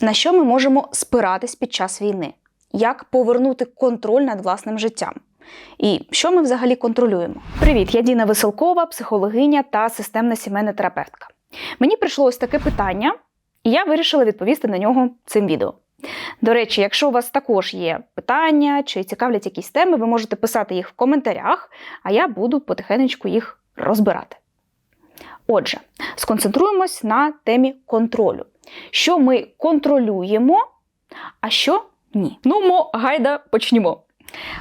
На що ми можемо спиратись під час війни? Як повернути контроль над власним життям? І що ми взагалі контролюємо? Привіт, я Діна Веселкова, психологиня та системна сімейна терапевтка. Мені прийшло ось таке питання, і я вирішила відповісти на нього цим відео. До речі, якщо у вас також є питання чи цікавлять якісь теми, ви можете писати їх в коментарях, а я буду потихенечку їх розбирати. Отже, сконцентруємось на темі контролю. Що ми контролюємо, а що ні. Ну, мо, гайда, почнімо.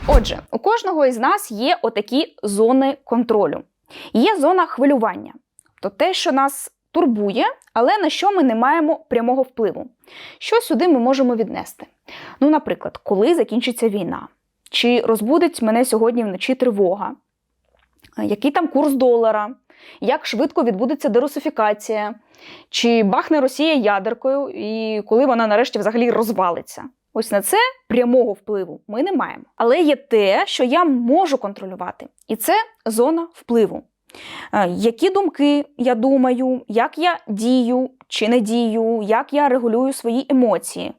Отже, у кожного із нас є отакі зони контролю. Є зона хвилювання, тобто те, що нас турбує, але на що ми не маємо прямого впливу. Що сюди ми можемо віднести? Ну, наприклад, коли закінчиться війна, чи розбудить мене сьогодні вночі тривога, який там курс долара, як швидко відбудеться дерусифікація, чи бахне Росія ядеркою, і коли вона нарешті взагалі розвалиться. Ось на це прямого впливу ми не маємо. Але є те, що я можу контролювати, і це зона впливу. Е, Які думки я думаю, як я дію чи не дію, як я регулюю свої емоції,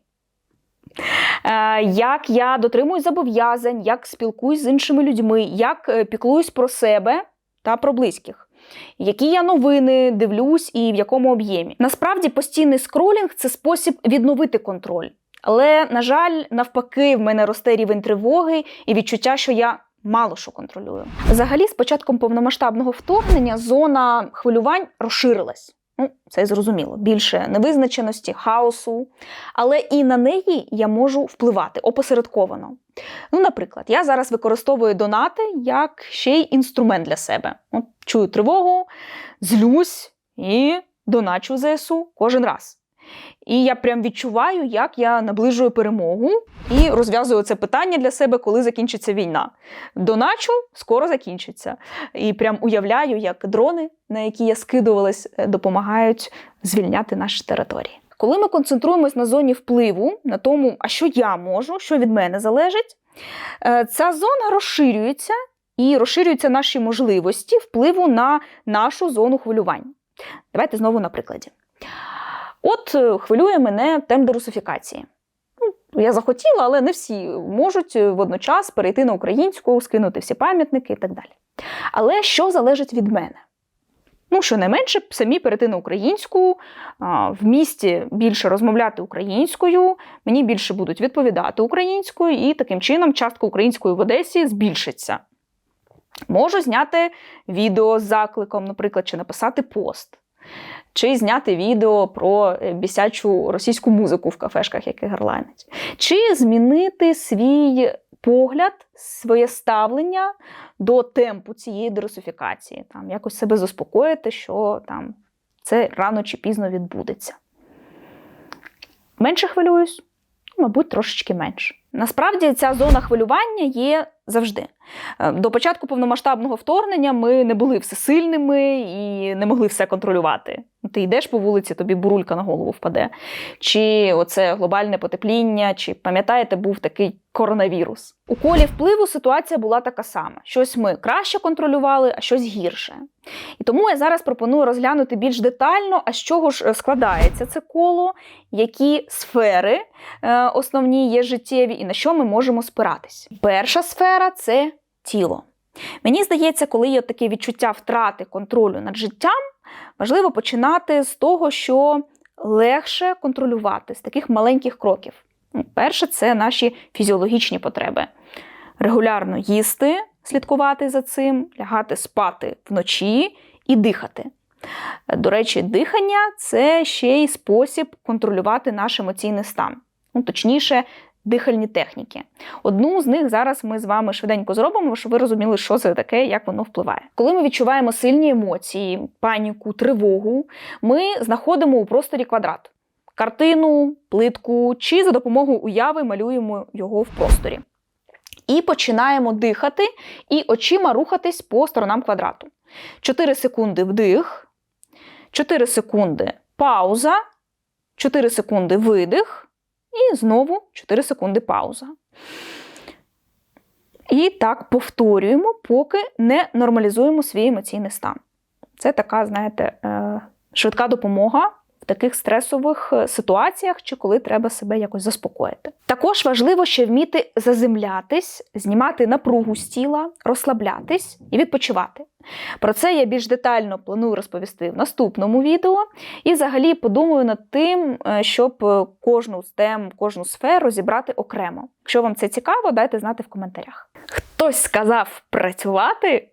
Е, як я дотримуюсь зобов'язань, як спілкуюсь з іншими людьми, як е, піклуюсь про себе та про близьких. Які я новини дивлюсь і в якому об'ємі. Насправді постійний скролінг це спосіб відновити контроль. Але, на жаль, навпаки, в мене росте рівень тривоги і відчуття, що я мало що контролюю. Взагалі, з початком повномасштабного вторгнення зона хвилювань розширилась. Ну, це зрозуміло. Більше невизначеності, хаосу. Але і на неї я можу впливати опосередковано. Ну, наприклад, я зараз використовую донати як ще й інструмент для себе. От, чую тривогу, злюсь і доначу ЗСУ кожен раз. І я прям відчуваю, як я наближую перемогу і розв'язую це питання для себе, коли закінчиться війна. Доначу скоро закінчиться. І прям уявляю, як дрони, на які я скидувалась, е, допомагають звільняти наші території. Коли ми концентруємось на зоні впливу, на тому, а що я можу, що від мене залежить, е, ця зона розширюється і розширюються наші можливості впливу на нашу зону хвилювань. Давайте знову на прикладі. От е, хвилює мене тем русифікації. Ну, я захотіла, але не всі можуть водночас перейти на українську, скинути всі пам'ятники і так далі. Але що залежить від мене? Ну, щонайменше, самі перейти на українську, в місті більше розмовляти українською, мені більше будуть відповідати українською, і таким чином частка української в Одесі збільшиться. Можу зняти відео з закликом, наприклад, чи написати пост чи зняти відео про е, бісячу російську музику в кафешках, які гарлайнить, чи змінити свій погляд, своє ставлення до темпу цієї дерусифікації, там якось себе заспокоїти, що там це рано чи пізно відбудеться. Менше хвилююсь, мабуть, трошечки менше. Насправді ця зона хвилювання є завжди. Е, До початку повномасштабного вторгнення ми не були всесильними і не могли все контролювати. Ти йдеш по вулиці, тобі бурулька на голову впаде. Чи оце глобальне потепління, чи пам'ятаєте, був такий коронавірус. У колі впливу ситуація була така сама: щось ми краще контролювали, а щось гірше. І тому я зараз пропоную розглянути більш детально, а з чого ж е, складається це коло, які сфери е, основні є життєві, і на що ми можемо спиратись. Перша сфера це тіло. Мені здається, коли є таке відчуття втрати контролю над життям, важливо починати з того, що легше контролювати з таких маленьких кроків. Ну, Перше, це наші фізіологічні потреби. Регулярно їсти, слідкувати за цим, лягати спати вночі і дихати. До речі, дихання це ще й спосіб контролювати наш емоційний стан. Ну, точніше, дихальні техніки. Одну з них зараз ми з вами швиденько зробимо, щоб ви розуміли, що це таке, як воно впливає. Коли ми відчуваємо сильні емоції, паніку, тривогу, ми знаходимо у просторі квадрат. Картину, плитку чи за допомогою уяви малюємо його в просторі. І починаємо дихати і очима рухатись по сторонам квадрату. 4 секунди вдих, 4 секунди пауза, 4 секунди видих, і знову 4 секунди пауза. І так повторюємо, поки не нормалізуємо свій емоційний стан. Це така, знаєте, е, швидка допомога таких стресових е, ситуаціях чи коли треба себе якось заспокоїти. Також важливо ще вміти заземлятись, знімати напругу з тіла, розслаблятись і відпочивати. Про це я більш детально планую розповісти в наступному відео. І взагалі подумаю над тим, е, щоб е, кожну з тем, кожну сферу зібрати окремо. Якщо вам це цікаво, дайте знати в коментарях. Хтось сказав працювати.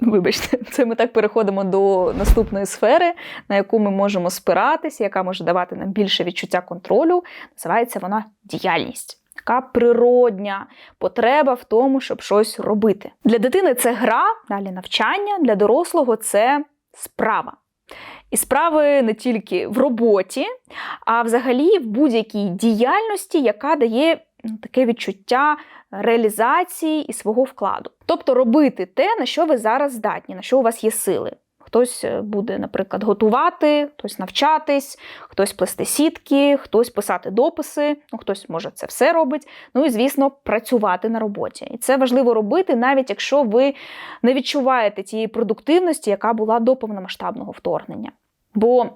Вибачте, це ми так переходимо до наступної сфери, на яку ми можемо спиратися, яка може давати нам більше відчуття контролю. Називається вона діяльність. Така природня потреба в тому, щоб щось робити. Для дитини це гра, далі навчання, для дорослого це справа. І справи не тільки в роботі, а взагалі в будь-якій діяльності, яка дає ну, таке відчуття реалізації і свого вкладу. Тобто робити те, на що ви зараз здатні, на що у вас є сили. Хтось е, буде, наприклад, готувати, хтось навчатись, хтось плести сітки, хтось писати дописи, ну хтось може це все робить. Ну і, звісно, працювати на роботі. І це важливо робити, навіть якщо ви не відчуваєте тієї продуктивності, яка була до повномасштабного вторгнення. Бо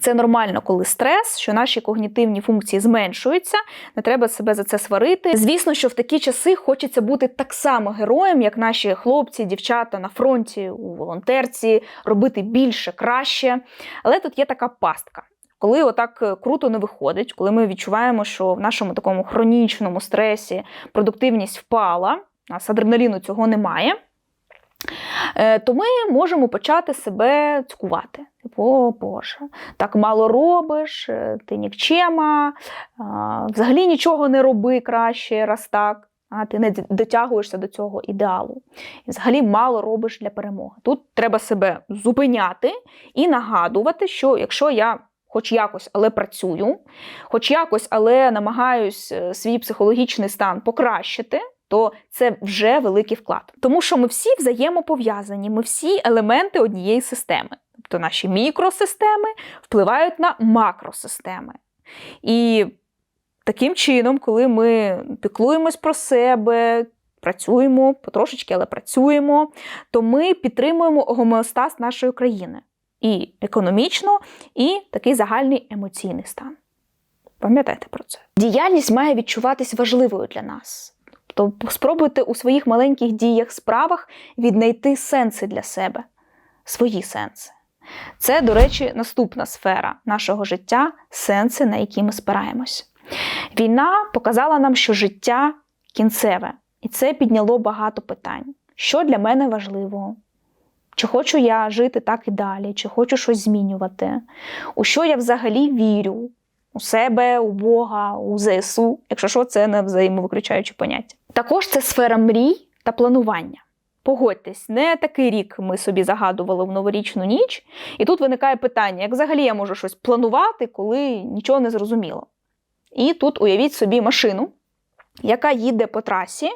це нормально, коли стрес, що наші когнітивні функції зменшуються, не треба себе за це сварити. Звісно, що в такі часи хочеться бути так само героєм, як наші хлопці, дівчата на фронті, у волонтерці, робити більше, краще. Але тут є така пастка. Коли отак е, круто не виходить, коли ми відчуваємо, що в нашому такому хронічному стресі продуктивність впала, у нас адреналіну цього немає. Е, то ми можемо почати себе цькувати. Типу, о Боже, так мало робиш, е, ти нікчема, взагалі нічого не роби краще, раз так. А ти не дотягуєшся до цього ідеалу. І взагалі мало робиш для перемоги. Тут треба себе зупиняти і нагадувати, що якщо я хоч якось, але працюю, хоч якось, але намагаюсь е, свій психологічний стан покращити, то це вже великий вклад. Тому що ми всі взаємопов'язані, ми всі елементи однієї системи. Тобто наші мікросистеми впливають на макросистеми. І таким чином, коли ми піклуємось про себе, працюємо потрошечки, але працюємо, то ми підтримуємо гомеостаз нашої країни. І економічно, і такий загальний емоційний стан. Пам'ятайте про це. Діяльність має відчуватись важливою для нас. Тобто спробуйте у своїх маленьких діях, справах віднайти сенси для себе, свої сенси. Це, до речі, наступна сфера нашого життя сенси, на які ми спираємось. Війна показала нам, що життя кінцеве, і це підняло багато питань. Що для мене важливо? Чи хочу я жити так і далі, чи хочу щось змінювати? У що я взагалі вірю? У себе, у Бога, у ЗСУ, якщо що, це не взаємовиключаючі поняття. Також це сфера мрій та планування. Погодьтесь, не такий рік ми собі загадували в новорічну ніч, і тут виникає питання: як взагалі я можу щось планувати, коли нічого не зрозуміло? І тут уявіть собі машину, яка їде по трасі,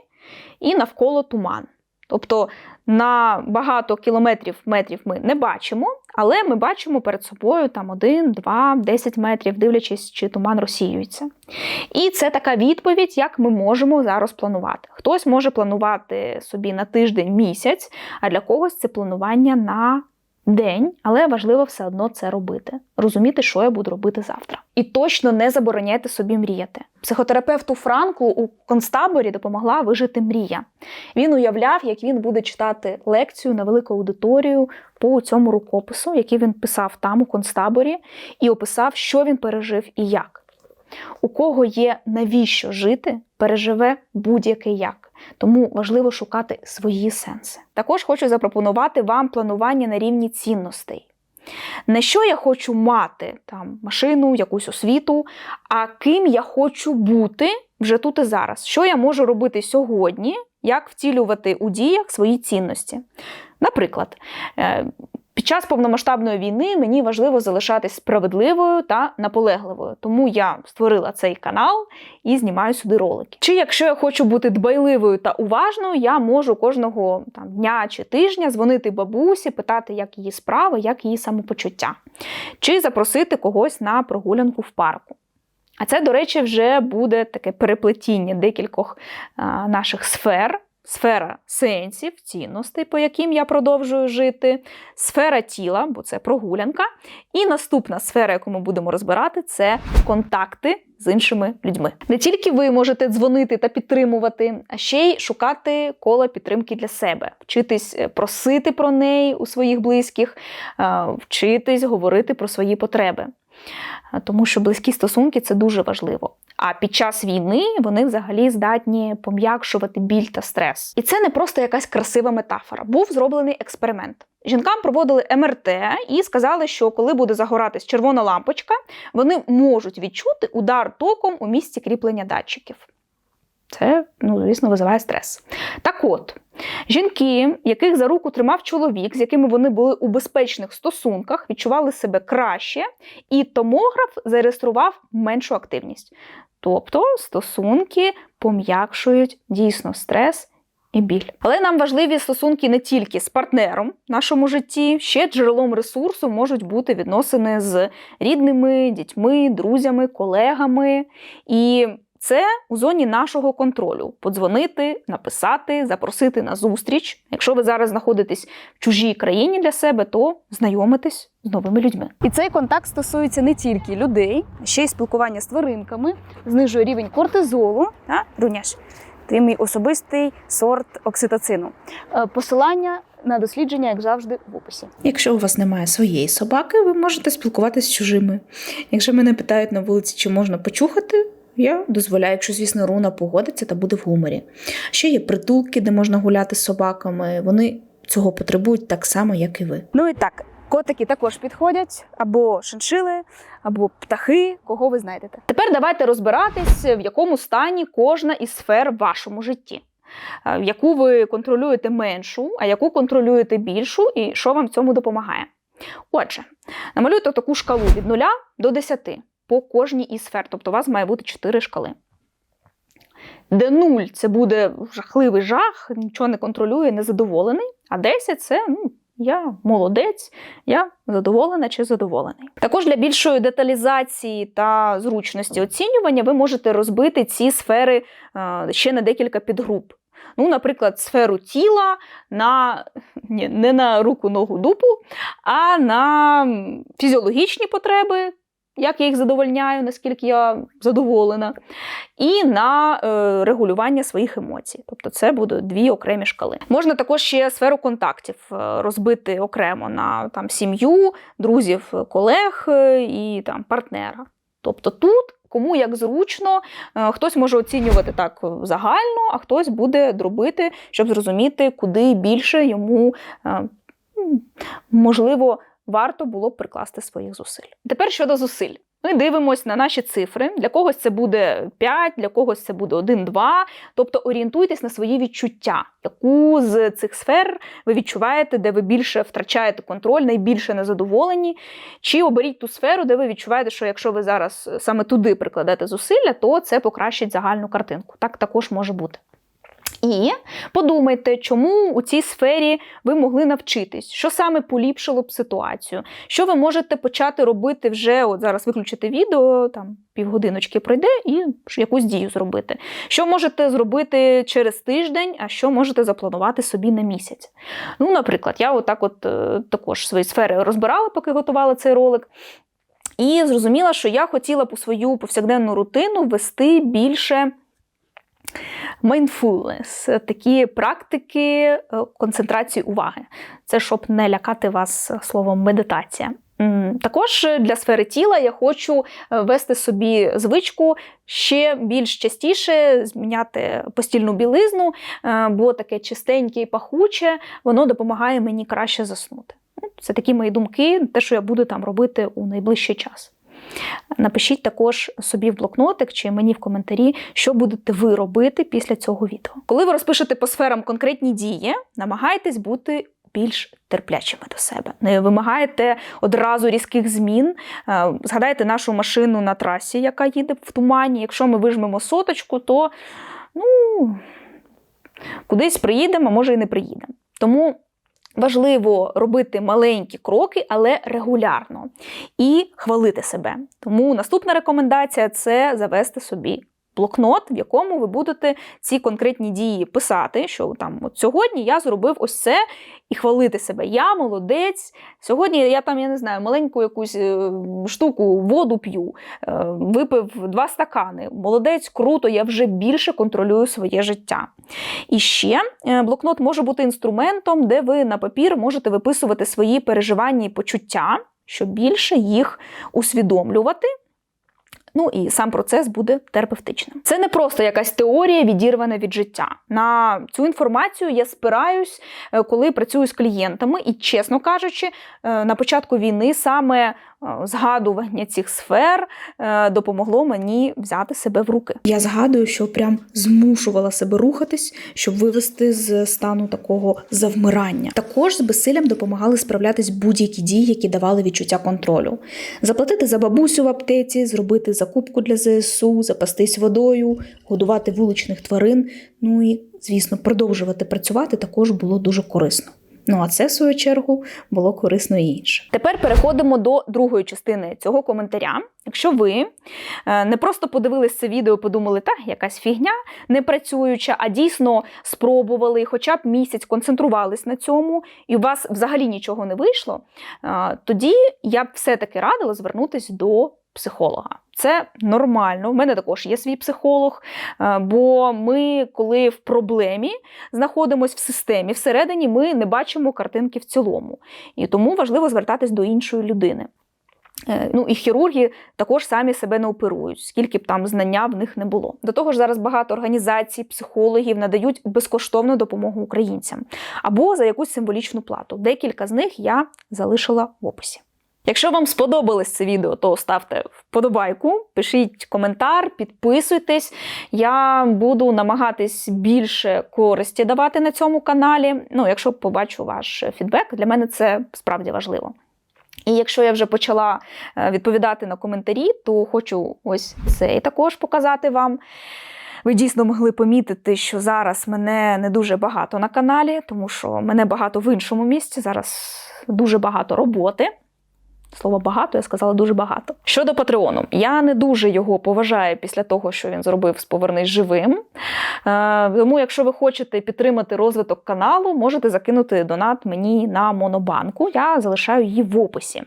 і навколо туман. Тобто на багато кілометрів метрів ми не бачимо, але ми бачимо перед собою там 1, 2, 10 метрів, дивлячись, чи туман розсіюється. І це така відповідь, як ми можемо зараз планувати. Хтось може планувати собі на тиждень місяць, а для когось це планування на день, але важливо все одно це робити, розуміти, що я буду робити завтра. І точно не забороняйте собі мріяти. Психотерапевту Франклу у концтаборі допомогла вижити мрія. Він уявляв, як він буде читати лекцію на велику аудиторію по цьому рукопису, який він писав там у концтаборі, і описав, що він пережив і як. У кого є навіщо жити, переживе будь-який як. Тому важливо шукати свої сенси. Також хочу запропонувати вам планування на рівні цінностей. Не що я хочу мати там машину, якусь освіту, а ким я хочу бути вже тут і зараз. Що я можу робити сьогодні, як втілювати у діях свої цінності. Наприклад, е, під час повномасштабної війни мені важливо залишатись справедливою та наполегливою, тому я створила цей канал і знімаю сюди ролики. Чи якщо я хочу бути дбайливою та уважною, я можу кожного там дня чи тижня дзвонити бабусі, питати, як її справи, як її самопочуття, чи запросити когось на прогулянку в парку. А це, до речі, вже буде таке переплетіння декількох а, наших сфер сфера сенсів, цінностей, по яким я продовжую жити, сфера тіла, бо це прогулянка. І наступна сфера, яку ми будемо розбирати, це контакти з іншими людьми. Не тільки ви можете дзвонити та підтримувати, а ще й шукати коло підтримки для себе, вчитись е, просити про неї у своїх близьких, вчитись говорити про свої потреби. Е, Тому що близькі стосунки це дуже важливо. А під час війни вони взагалі здатні пом'якшувати біль та стрес. І це не просто якась красива метафора. Був зроблений експеримент. Жінкам проводили МРТ і сказали, що коли буде загоратись червона лампочка, вони можуть відчути удар током у місці кріплення датчиків. Це, ну, звісно, визиває стрес. Так от, жінки, яких за руку тримав чоловік, з якими вони були у безпечних стосунках, відчували себе краще, і томограф зареєстрував меншу активність. Тобто стосунки пом'якшують дійсно стрес і біль. Але нам важливі стосунки не тільки з партнером в нашому житті, ще джерелом ресурсу можуть бути відносини з рідними, дітьми, друзями, колегами. І це у зоні нашого контролю: подзвонити, написати, запросити на зустріч. Якщо ви зараз знаходитесь в чужій країні для себе, то знайомитесь з новими людьми. І цей контакт стосується не тільки людей, ще й спілкування з тваринками, знижує рівень кортизолу. Та, Руняш, ти мій особистий сорт окситоцину. Е, Посилання на дослідження, як завжди, в описі. Якщо у вас немає своєї собаки, ви можете спілкуватися з чужими. Якщо мене питають на вулиці, чи можна почухати, я дозволяю, якщо, звісно, руна погодиться та буде в гуморі. Ще є притулки, де можна гуляти з собаками. Вони цього потребують так само, як і ви. Ну і так, котики також підходять, або шиншили, або птахи, кого ви знайдете. Тепер давайте розбиратись, в якому стані кожна із сфер в вашому житті. Е, Яку ви контролюєте меншу, а яку контролюєте більшу, і що вам в цьому допомагає. Отже, намалюйте таку шкалу від 0 до 10 по кожній із сфер, тобто у вас має бути 4 шкали. Де 0 це буде жахливий жах, нічого не контролює, незадоволений, а 10 це ну, я молодець, я задоволена чи задоволений. Також для більшої деталізації та зручності оцінювання ви можете розбити ці сфери е, ще на декілька підгруп. Ну, наприклад, сферу тіла на ні, не на руку, ногу, дупу, а на фізіологічні потреби, як я їх задовольняю, наскільки я задоволена, і на е, регулювання своїх емоцій. Тобто це будуть дві окремі шкали. Можна також ще сферу контактів е, розбити окремо на там, сім'ю, друзів, колег е, і там, партнера. Тобто тут кому як зручно, хтось може оцінювати так загально, а хтось буде дробити, щоб зрозуміти, куди більше йому можливо варто було б прикласти своїх зусиль. Тепер щодо зусиль. Ми дивимося на наші цифри. Для когось це буде 5, для когось це буде 1-2. Тобто орієнтуйтесь на свої відчуття, яку з цих сфер ви відчуваєте, де ви більше втрачаєте контроль, найбільше незадоволені. Чи оберіть ту сферу, де ви відчуваєте, що якщо ви зараз саме туди прикладете зусилля, то це покращить загальну картинку. Так також може бути. І подумайте, чому у цій сфері ви могли навчитись, що саме поліпшило б ситуацію, що ви можете почати робити вже, от зараз виключити відео, там півгодиночки пройде і якусь дію зробити. Що можете зробити через тиждень, а що можете запланувати собі на місяць. Ну, наприклад, я отак от е, також свої сфери розбирала, поки готувала цей ролик. І зрозуміла, що я хотіла б у свою повсякденну рутину ввести більше mindfulness, такі практики е, концентрації уваги. Це щоб не лякати вас словом медитація. Також для сфери тіла я хочу е, вести собі звичку ще більш частіше зміняти постільну білизну, е, бо таке чистеньке і пахуче, воно допомагає мені краще заснути. Ну, Це такі мої думки, те, що я буду там робити у найближчий час. Напишіть також собі в блокнотик чи мені в коментарі, що будете ви робити після цього відео. Коли ви розпишете по сферам конкретні дії, намагайтесь бути більш терплячими до себе. Не вимагайте одразу різких змін. Е, Згадайте нашу машину на трасі, яка їде в тумані. Якщо ми вижмемо соточку, то ну, кудись приїдемо, а може і не приїдемо. Тому важливо робити маленькі кроки, але регулярно і хвалити себе. Тому наступна рекомендація це завести собі блокнот, в якому ви будете ці конкретні дії писати, що там от сьогодні я зробив ось це і хвалити себе. Я молодець. Сьогодні я там, я не знаю, маленьку якусь е, штуку, воду п'ю, е, випив два стакани. Молодець, круто, я вже більше контролюю своє життя. І ще е, блокнот може бути інструментом, де ви на папір можете виписувати свої переживання і почуття, щоб більше їх усвідомлювати. Ну і сам процес буде терапевтичним. Це не просто якась теорія, відірвана від життя. На цю інформацію я спираюсь, е, коли працюю з клієнтами, і, чесно кажучи, е, на початку війни саме згадування цих сфер е, допомогло мені взяти себе в руки. Я згадую, що прям змушувала себе рухатись, щоб вивести з стану такого завмирання. Також з безсиллям допомагали справлятись будь-які дії, які давали відчуття контролю. Заплатити за бабусю в аптеці, зробити закупку для ЗСУ, запастись водою, годувати вуличних тварин. Ну і, звісно, продовжувати працювати також було дуже корисно. Ну а це, в свою чергу, було корисно і інше. Тепер переходимо до другої частини цього коментаря. Якщо ви е, не просто подивились це відео, подумали, та якась фігня не працююча, а дійсно спробували, хоча б місяць концентрувались на цьому, і у вас взагалі нічого не вийшло, е, тоді я б все-таки радила звернутися до психолога. Це нормально. У мене також є свій психолог. е, Бо ми, коли в проблемі знаходимося в системі, всередині ми не бачимо картинки в цілому. І тому важливо звертатись до іншої людини. Е, Ну і хірурги також самі себе не оперують, скільки б там знання в них не було. До того ж, зараз багато організацій, психологів надають безкоштовну допомогу українцям або за якусь символічну плату. Декілька з них я залишила в описі. Якщо вам сподобалось це відео, то ставте вподобайку, пишіть коментар, підписуйтесь. Я буду намагатись більше користі давати на цьому каналі. Ну, якщо побачу ваш фідбек, для мене це справді важливо. І якщо я вже почала е, відповідати на коментарі, то хочу ось цей також показати вам. Ви дійсно могли помітити, що зараз мене не дуже багато на каналі, тому що мене багато в іншому місці. Зараз дуже багато роботи. Слово багато, я сказала дуже багато. Щодо Патреону, я не дуже його поважаю після того, що він зробив з Повернись живим. Е, Тому, якщо ви хочете підтримати розвиток каналу, можете закинути донат мені на Монобанку. Я залишаю її в описі.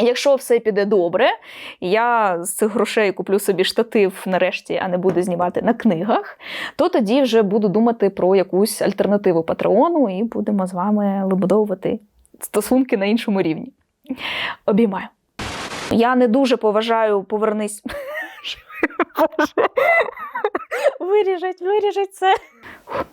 Якщо все піде добре, я з цих грошей куплю собі штатив нарешті, а не буду знімати на книгах, то тоді вже буду думати про якусь альтернативу Патреону і будемо з вами вибудовувати стосунки на іншому рівні. Обіймаю. Я не дуже поважаю повернись. Виріжать, виріжать це.